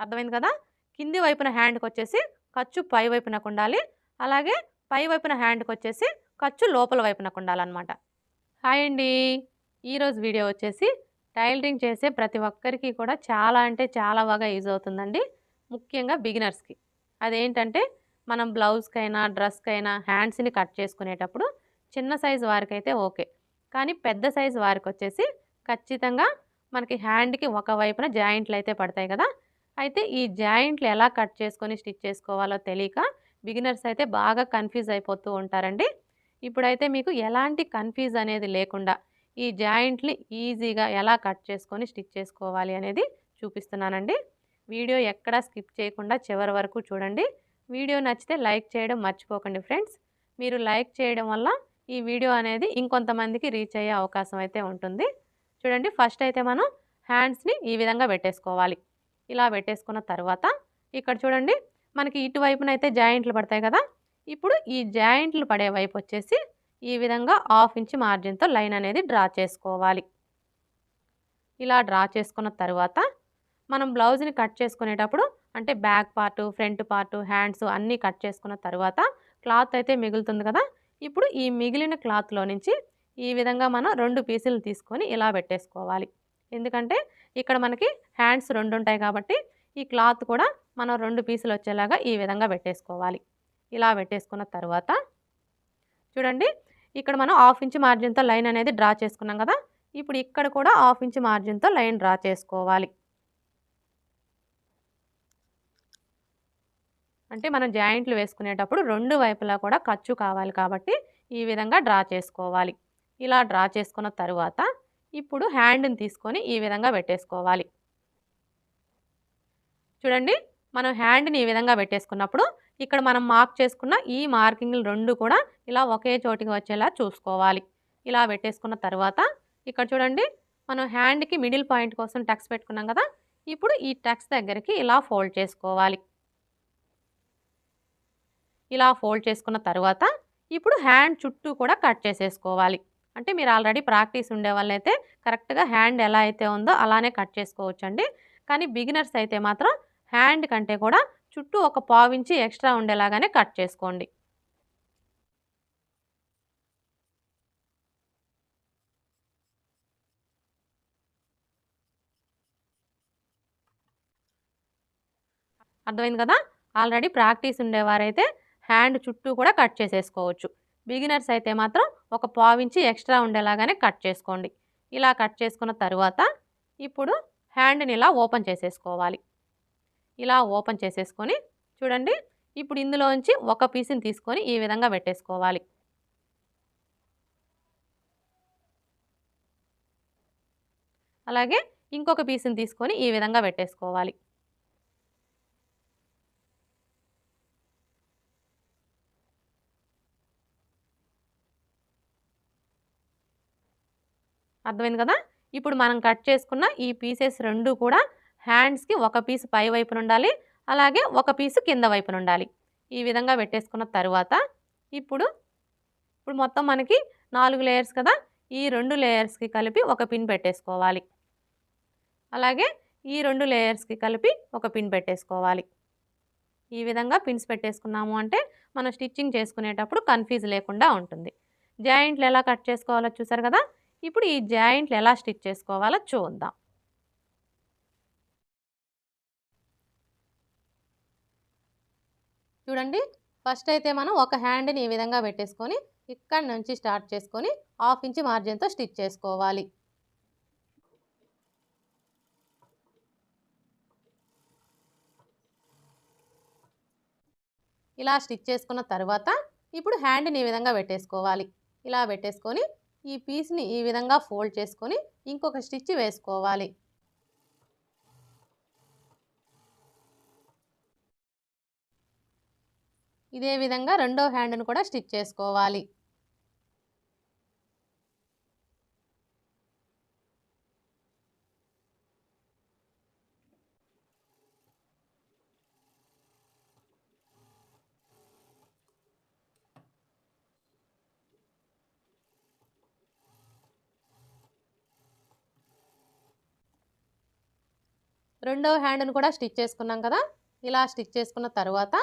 అర్థమైంది కదా? కింది వైపున హ్యాండ్కి వచ్చేసి ఖర్చు పై వైపునకు ఉండాలి అలాగే పై వైపున హ్యాండ్కి వచ్చేసి ఖర్చు లోపల వైపునకు ఉండాలన్నమాట హాయ్ అండి. ఈరోజు వీడియో వచ్చేసి టైలరింగ్ చేసే ప్రతి ఒక్కరికి కూడా చాలా అంటే చాలా బాగా యూజ్ అవుతుందండి. ముఖ్యంగా బిగినర్స్కి. అదేంటంటే మనం బ్లౌజ్కైనా డ్రెస్కైనా హ్యాండ్స్ని కట్ చేసుకునేటప్పుడు చిన్న సైజు వారికి అయితే ఓకే. కానీ పెద్ద సైజు వారికి వచ్చేసి ఖచ్చితంగా మనకి హ్యాండ్కి ఒక వైపున జాయింట్లు అయితే పడతాయి కదా? అయితే ఈ జాయింట్లు ఎలా కట్ చేసుకొని స్టిచ్ చేసుకోవాలో తెలియక బిగినర్స్ అయితే బాగా కన్ఫ్యూజ్ అయిపోతూ ఉంటారండి. ఇప్పుడైతే మీకు ఎలాంటి కన్ఫ్యూజ్ అనేది లేకుండా ఈ జాయింట్లు ఈజీగా ఎలా కట్ చేసుకొని స్టిచ్ చేసుకోవాలి అనేది చూపిస్తున్నానండి. వీడియో ఎక్కడా స్కిప్ చేయకుండా చివరి వరకు చూడండి. వీడియో నచ్చితే లైక్ చేయడం మర్చిపోకండి ఫ్రెండ్స్. మీరు లైక్ చేయడం వల్ల ఈ వీడియో అనేది ఇంకొంతమందికి రీచ్ అయ్యే అవకాశం అయితే ఉంటుంది. చూడండి ఫస్ట్ అయితే మనం హ్యాండ్స్ని ఈ విధంగా పెట్టేసుకోవాలి. ఇలా పెట్టేసుకున్న తర్వాత ఇక్కడ చూడండి మనకి ఇటువైపున అయితే జాయింట్లు పడతాయి కదా. ఇప్పుడు ఈ జాయింట్లు పడే వైపు వచ్చేసి ఈ విధంగా హాఫ్ ఇంచ్ మార్జిన్తో లైన్ అనేది డ్రా చేసుకోవాలి. ఇలా డ్రా చేసుకున్న తర్వాత మనం బ్లౌజ్ని కట్ చేసుకునేటప్పుడు అంటే back part front part hands అన్నీ కట్ చేసుకున్న తర్వాత క్లాత్ అయితే మిగులుతుంది కదా. ఇప్పుడు ఈ మిగిలిన క్లాత్లో నుంచి ఈ విధంగా మనం రెండు పీసులు తీసుకొని ఇలా పెట్టేసుకోవాలి. ఎందుకంటే ఇక్కడ మనకి హ్యాండ్స్ రెండు ఉంటాయి కాబట్టి ఈ క్లాత్ కూడా మనం రెండు పీసులు వచ్చేలాగా ఈ విధంగా పెట్టేసుకోవాలి. ఇలా పెట్టేసుకున్న తర్వాత చూడండి ఇక్కడ మనం హాఫ్ ఇంచ్ మార్జిన్తో లైన్ అనేది డ్రా చేసుకున్నాం కదా ఇప్పుడు ఇక్కడ కూడా హాఫ్ ఇంచ్ మార్జిన్తో లైన్ డ్రా చేసుకోవాలి. అంటే మనం జాయింట్లు వేసుకునేటప్పుడు రెండు వైపులా కూడా ఖర్చు కావాలి కాబట్టి ఈ విధంగా డ్రా చేసుకోవాలి. ఇలా డ్రా చేసుకున్న తరువాత ఇప్పుడు హ్యాండ్ని తీసుకొని ఈ విధంగా పెట్టేసుకోవాలి. చూడండి మనం హ్యాండ్ని ఈ విధంగా పెట్టేసుకున్నప్పుడు ఇక్కడ మనం మార్క్ చేసుకున్న ఈ మార్కింగ్లు రెండు కూడా ఇలా ఒకే చోటికి వచ్చేలా చూసుకోవాలి. ఇలా పెట్టేసుకున్న తర్వాత ఇక్కడ చూడండి మనం హ్యాండ్కి మిడిల్ పాయింట్ కోసం టక్స్ పెట్టుకున్నాం కదా ఇప్పుడు ఈ టక్స్ దగ్గరికి ఇలా ఫోల్డ్ చేసుకోవాలి. ఇలా ఫోల్డ్ చేసుకున్న తర్వాత ఇప్పుడు హ్యాండ్ చుట్టూ కూడా కట్ చేసేసుకోవాలి. అంటే మీరు ఆల్రెడీ ప్రాక్టీస్ ఉండే వాళ్ళైతే కరెక్ట్గా హ్యాండ్ ఎలా అయితే ఉందో అలానే కట్ చేసుకోవచ్చండి. కానీ బిగినర్స్ అయితే మాత్రం హ్యాండ్ కంటే కూడా చుట్టూ ఒక పావించి ఎక్స్ట్రా ఉండేలాగానే కట్ చేసుకోండి. అర్థమైంది కదా? ఆల్రెడీ ప్రాక్టీస్ ఉండేవారైతే హ్యాండ్ చుట్టూ కూడా కట్ చేసేసుకోవచ్చు. బిగినర్స్ అయితే మాత్రం ఒక పావించి ఎక్స్ట్రా ఉండేలాగానే కట్ చేసుకోండి. ఇలా కట్ చేసుకున్న తర్వాత ఇప్పుడు హ్యాండ్ని ఇలా ఓపెన్ చేసేసుకోవాలి. ఇలా ఓపెన్ చేసేసుకొని చూడండి ఇప్పుడు ఇందులోంచి ఒక పీస్ని తీసుకొని ఈ విధంగా పెట్టేసుకోవాలి. అలాగే ఇంకొక పీస్ని తీసుకొని ఈ విధంగా పెట్టేసుకోవాలి. అర్థమైంది కదా? ఇప్పుడు మనం కట్ చేసుకున్న ఈ పీసెస్ రెండు కూడా హ్యాండ్స్కి ఒక పీస్ పై వైపున ఉండాలి అలాగే ఒక పీసు కింద వైపున ఉండాలి. ఈ విధంగా పెట్టేసుకున్న తర్వాత ఇప్పుడు ఇప్పుడు మొత్తం మనకి నాలుగు లేయర్స్ కదా? ఈ రెండు లేయర్స్కి కలిపి ఒక పిన్ పెట్టేసుకోవాలి. అలాగే ఈ రెండు లేయర్స్కి కలిపి ఒక పిన్ పెట్టేసుకోవాలి. ఈ విధంగా పిన్స్ పెట్టేసుకున్నాము అంటే మనం స్టిచ్చింగ్ చేసుకునేటప్పుడు కన్ఫ్యూజ్ లేకుండా ఉంటుంది. జాయింట్లు ఎలా కట్ చేసుకోవాలో చూసారు కదా? ఇప్పుడు ఈ జాయింట్లు ఎలా స్టిచ్ చేసుకోవాలో చూద్దాం. చూడండి ఫస్ట్ అయితే మనం ఒక హ్యాండ్ని ఈ విధంగా పెట్టేసుకొని ఇక్కడ నుంచి స్టార్ట్ చేసుకొని హాఫ్ ఇంచ్ మార్జిన్తో స్టిచ్ చేసుకోవాలి. ఇలా స్టిచ్ చేసుకున్న తర్వాత ఇప్పుడు హ్యాండ్ని ఈ విధంగా పెట్టేసుకోవాలి. ఇలా పెట్టేసుకొని ఈ పీస్ని ఈ విధంగా ఫోల్డ్ చేసుకొని ఇంకొక స్టిచ్ వేసుకోవాలి. ఇదే విధంగా రెండో హ్యాండ్ను కూడా స్టిచ్ చేసుకోవాలి. రెండవ హ్యాండ్ను కూడా స్టిచ్ చేసుకున్నాం కదా? ఇలా స్టిచ్ చేసుకున్న తర్వాత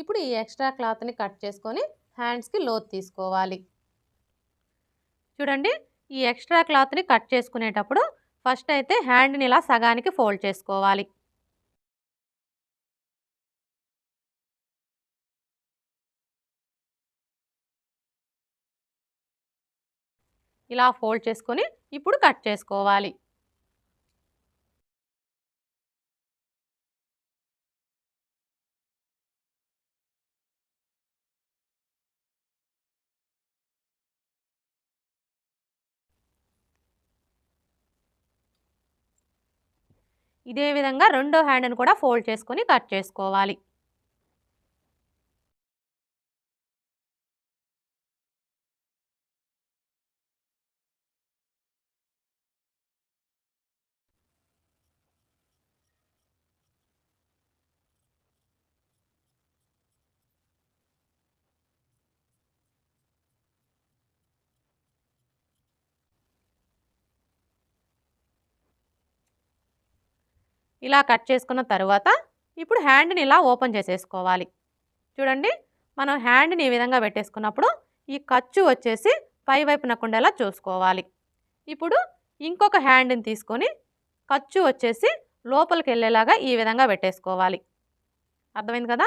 ఇప్పుడు ఈ ఎక్స్ట్రా క్లాత్ని కట్ చేసుకొని హ్యాండ్స్కి లోతు తీసుకోవాలి. చూడండి ఈ ఎక్స్ట్రా క్లాత్ని కట్ చేసుకునేటప్పుడు ఫస్ట్ అయితే హ్యాండ్ని ఇలా సగానికి ఫోల్డ్ చేసుకోవాలి. ఇలా ఫోల్డ్ చేసుకొని ఇప్పుడు కట్ చేసుకోవాలి. ఇదే విధంగా రెండో హ్యాండ్ని కూడా ఫోల్డ్ చేసుకొని కట్ చేసుకోవాలి. ఇలా కట్ చేసుకున్న తర్వాత ఇప్పుడు హ్యాండ్ని ఇలా ఓపెన్ చేసేసుకోవాలి. చూడండి మనం హ్యాండ్ని ఈ విధంగా పెట్టేసుకున్నప్పుడు ఈ ఖర్చు వచ్చేసి పై వైపున కుండేలా చూసుకోవాలి. ఇప్పుడు ఇంకొక హ్యాండ్ని తీసుకొని ఖర్చు వచ్చేసి లోపలికి వెళ్ళేలాగా ఈ విధంగా పెట్టేసుకోవాలి. అర్థమైంది కదా?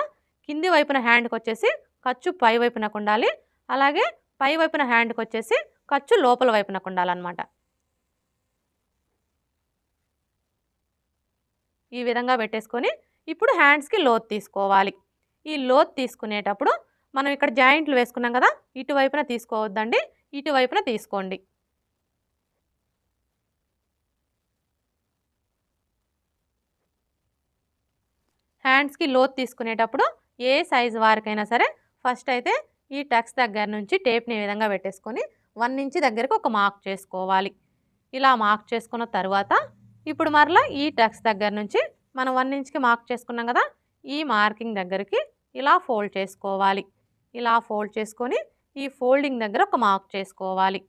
కింది వైపున హ్యాండ్కి వచ్చేసి ఖర్చు పై వైపునకు ఉండాలి అలాగే పై వైపున హ్యాండ్కి వచ్చేసి ఖర్చు లోపల వైపునకు ఉండాలన్నమాట ఈ విధంగా పెట్టేసుకొని ఇప్పుడు హ్యాండ్స్కి లోత్ తీసుకోవాలి. ఈ లోత్ తీసుకునేటప్పుడు మనం ఇక్కడ జాయింట్లు వేసుకున్నాం కదా ఇటువైపున తీసుకోవద్దండి ఇటువైపున తీసుకోండి. హ్యాండ్స్కి లోత్ తీసుకునేటప్పుడు ఏ సైజు వారికైనా సరే ఫస్ట్ అయితే ఈ టక్స్ దగ్గర నుంచి టేప్ని ఈ విధంగా పెట్టేసుకొని వన్ ఇంచ్ దగ్గరకు ఒక మార్క్ చేసుకోవాలి. ఇలా మార్క్ చేసుకున్న తర్వాత ఇప్పుడు మరలా ఈ టక్స్ దగ్గర నుంచి మనం వన్ ఇంచ్కి మార్క్ చేసుకున్నాం కదా ఈ మార్కింగ్ దగ్గరికి ఇలా ఫోల్డ్ చేసుకోవాలి. ఇలా ఫోల్డ్ చేసుకొని ఈ ఫోల్డింగ్ దగ్గర ఒక మార్క్ చేసుకోవాలి.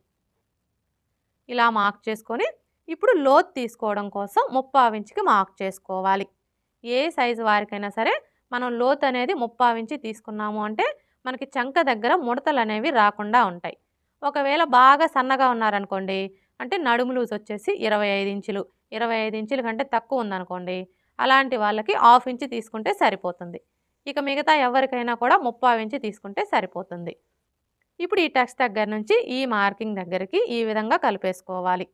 ఇలా మార్క్ చేసుకొని ఇప్పుడు లోత్ తీసుకోవడం కోసం ముప్పావు ఇంచుకి మార్క్ చేసుకోవాలి. ఏ సైజు వారికైనా సరే మనం లోత్ అనేది ముప్పావు ఇంచి తీసుకున్నాము అంటే మనకి చంక దగ్గర ముడతలు అనేవి రాకుండా ఉంటాయి. ఒకవేళ బాగా సన్నగా ఉన్నారనుకోండి అంటే నడుము లూజ్ వచ్చేసి ఇరవై ఐదు ఇంచులు. ఇరవై ఐదు ఇంచుల కంటే తక్కువ ఉందనుకోండి అలాంటి వాళ్ళకి హాఫ్ ఇంచ్ తీసుకుంటే సరిపోతుంది. ఇక మిగతా ఎవరికైనా కూడా ముప్పై ఇంచ్ తీసుకుంటే సరిపోతుంది. ఇప్పుడు ఈ టెక్స్ట్ దగ్గర నుంచి ఈ మార్కింగ్ దగ్గరికి ఈ విధంగా కలిపేసుకోవాలి.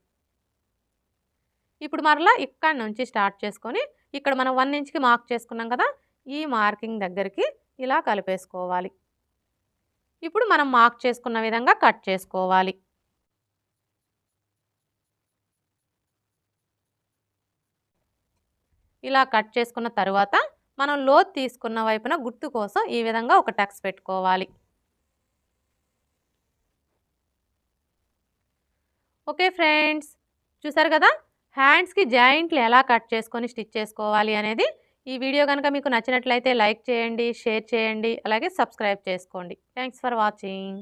ఇప్పుడు మరలా ఇక్కడ నుంచి స్టార్ట్ చేసుకొని ఇక్కడ మనం వన్ ఇంచ్కి మార్క్ చేసుకున్నాం కదా ఈ మార్కింగ్ దగ్గరికి ఇలా కలిపేసుకోవాలి. ఇప్పుడు మనం మార్క్ చేసుకున్న విధంగా కట్ చేసుకోవాలి. ఇలా కట్ చేసుకున్న తర్వాత మనం లోత్ తీసుకున్న వైపున గుర్తు కోసం ఈ విధంగా ఒక టక్స్ పెట్టుకోవాలి. ఓకే ఫ్రెండ్స్ చూసారు కదా? హ్యాండ్స్కి జాయింట్లు ఎలా కట్ చేసుకొని స్టిచ్ చేసుకోవాలి అనేది ఈ వీడియో కనుక మీకు నచ్చినట్లయితే లైక్ చేయండి షేర్ చేయండి అలాగే సబ్స్క్రైబ్ చేసుకోండి. Thanks for watching.